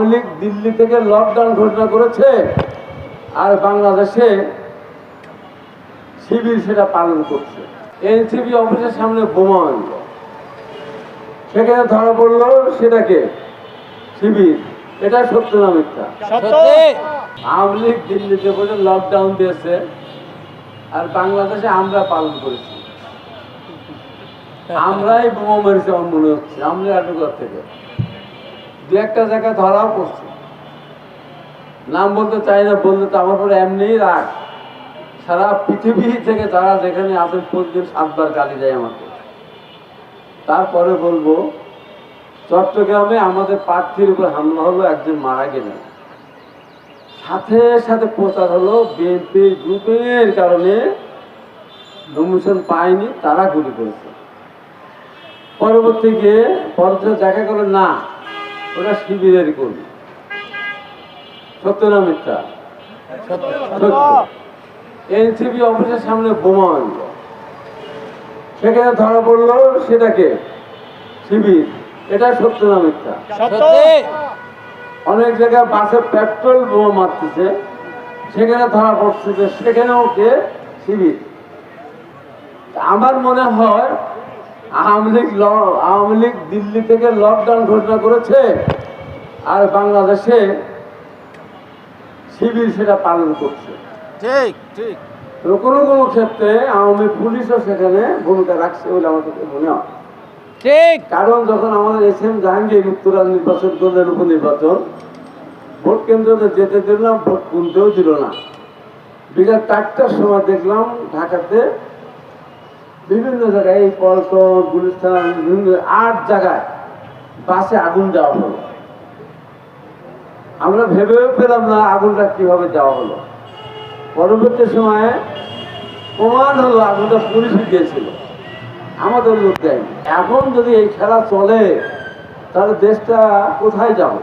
আওয়ামী লীগ দিল্লি থেকে লকডাউন ঘোষণা করেছে আর বাংলাদেশে শিবির সেটা পালন করছে। এনসিবি অফিসের সামনে বোমা মারল সেখানে ধরা পড়ল সেটাকে শিবির। এটা সত্য না মিথ্যা? আওয়ামী লীগ দিল্লিতে বলে লকডাউন দিয়েছে আর বাংলাদেশে আমরা পালন করেছি। আমরাই বোমা মেরেছি আমার মনে হচ্ছে। আমরা আটকর থেকে। দু একটা জায়গায় ধরাও পড়ছে নাম বলতে চাই না, বললে তো আমার পরে এমনিই রাগ। সারা পৃথিবী থেকে যারা যেখানে আছেন প্রতিদিন সাতবার গালি দেয় আমাকে। তারপরে বলব, চট্টগ্রামে আমাদের প্রার্থীর উপর হামলা হলো, একজন মারা গেলেন। সাথে সাথে প্রচার হলো বিএনপি গ্রুপের কারণে নমিশন পায়নি, তারা গুলি করেছে। পরবর্তী গিয়ে পরবর্তী দেখা গেল, না। ওরা শিবিরেরই কর্মী। সত্য না মিথ্যা? এনসিবি অফিসের সামনে বোমা মারল সেখানে ধরা পড়ল সেটাকে শিবির। এটা সত্য না মিথ্যা? অনেক জায়গায় বাসে পেট্রোল বোমা মারতেছে সেখানে ধরা পড়ছে যে সেখানেও কে? শিবির। আমার মনে হয় আওয়ামী লীগ আওয়ামী লীগ দিল্লি থেকে লকডাউন ঘোষণা করেছে আর বাংলাদেশে শিবির সেটা পালন করছে। ঠিক ঠিক। কোনো কোনো ক্ষেত্রে আওয়ামী পুলিশও সেখানে ভূমিকা রাখছে বলে আমার কাছে মনে হয়। ঠিক। কারণ যখন আমাদের এস এম জাহাঙ্গীর উত্তরা নির্বাচন করলেন উপনির্বাচন ভোট কেন্দ্রতে যেতে দিলাম ভোট তুলতেও দিল না। বিকাল চারটার সময় দেখলাম ঢাকাতে বিভিন্ন জায়গায় এই পল্টন গুলিস্তান বিভিন্ন আট জায়গায় বাসে আগুন দেওয়া হলো। আমরা ভেবেও পেলাম না আগুনটা কীভাবে দেওয়া হলো। পরবর্তী সময়ে প্রমাণ হলো আগুনটা পুলিশ দিয়েছিল। আমাদের লোক দেয়নি। এখন যদি এই খেলা চলে, তাহলে দেশটা কোথায় যাবে?